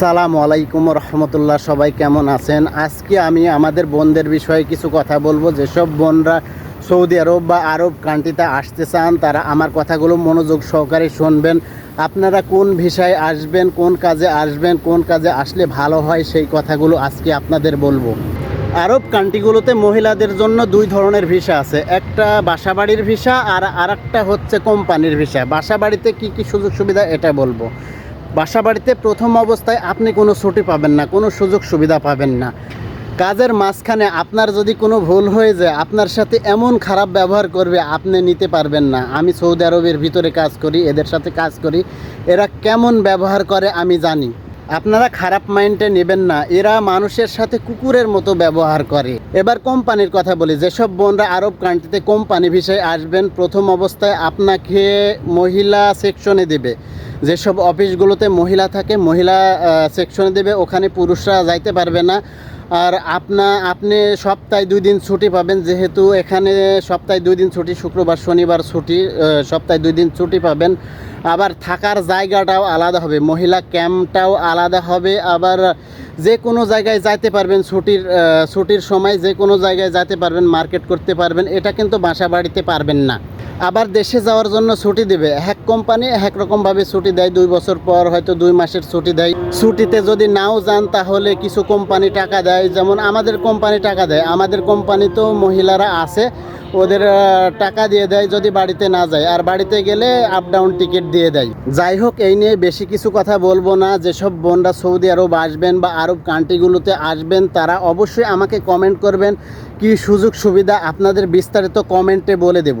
সালামু আলাইকুম রহমতুল্লাহ, সবাই কেমন আছেন? আজকে আমি আমাদের বোনদের বিষয়ে কিছু কথা বলব। যেসব বোনরা সৌদি আরব বা আরব কান্ট্রিতে আসতে চান, তারা আমার কথাগুলো মনোযোগ সহকারে শুনবেন। আপনারা কোন ভিসায় আসবেন, কোন কাজে আসবেন, কোন কাজে আসলে ভালো হয়, সেই কথাগুলো আজকে আপনাদের বলব। আরব কান্ট্রিগুলোতে মহিলাদের জন্য দুই ধরনের ভিসা আছে। একটা বাসাবাড়ির ভিসা আর আরেকটা হচ্ছে কোম্পানির ভিসা। বাসাবাড়িতে কি কি সুযোগ সুবিধা এটা বলব। বাসা বাড়িতে প্রথম অবস্থায় আপনি কোনো ছুটি পাবেন না, কোনো সুযোগ সুবিধা পাবেন না। কাজের মাঝখানে আপনার যদি কোনো ভুল হয়ে যায়, আপনার সাথে এমন খারাপ ব্যবহার করবে, আপনি নিতে পারবেন না। আমি সৌদি আরবের ভিতরে কাজ করি, এদের সাথে কাজ করি। এরা কেমন ব্যবহার করে আমি জানি। আপনারা খারাপ মাইন্ডে নেবেন না, এরা মানুষের সাথে কুকুরের মতো ব্যবহার করে। এবার কোম্পানির কথা বলি, যেসব বোনরা আরব কান্ট্রিতে কোম্পানি ভিসায় আসবেন, প্রথম অবস্থায় আপনাকে মহিলা সেকশনে দেবে। যেসব অফিসগুলোতে মহিলা থাকে, মহিলা সেকশনে দেবে, ওখানে পুরুষরা যাইতে পারবে না। আর আপনা, আপনি সপ্তাহে দুই দিন ছুটি পাবেন, যেহেতু এখানে সপ্তাহে দুই দিন ছুটি, শুক্রবার, শনিবার ছুটি সপ্তাহে দুই দিন ছুটি পাবেন। আবার থাকার জায়গাটাও আলাদা হবে, মহিলা ক্যাম্পটাও আলাদা হবে। আবার যে কোনো জায়গায় যাইতে পারবেন, ছুটির ছুটির সময় যে কোনো জায়গায় যেতে পারবেন, মার্কেট করতে পারবেন, এটা কিন্তু বাসা বাড়িতে পারবেন না। আবার দেশে যাওয়ার জন্য ছুটি দেবে। এক কোম্পানি এক রকমভাবে ছুটি দেয়, দুই বছর পর হয়তো দুই মাসের ছুটি দেয়। ছুটিতে যদি নাও যান তাহলে কিছু কোম্পানি টাকা দেয়, যেমন আমাদের কোম্পানি টাকা দেয়। আমাদের কোম্পানি তো মহিলারা আছে, ওদের টাকা দিয়ে দেয় যদি বাড়িতে না যায়। আর বাড়িতে গেলে আপ ডাউন টিকিট দিয়ে দেয়। যাই হোক, এই নিয়ে বেশি কিছু কথা বলব না। যেসব বোনরা সৌদি আরব আসবেন বা আরব কান্ট্রিগুলোতে আসবেন, তারা অবশ্যই আমাকে কমেন্ট করবেন। কি সুযোগ সুবিধা আপনাদের বিস্তারিত কমেন্টে বলে দেব।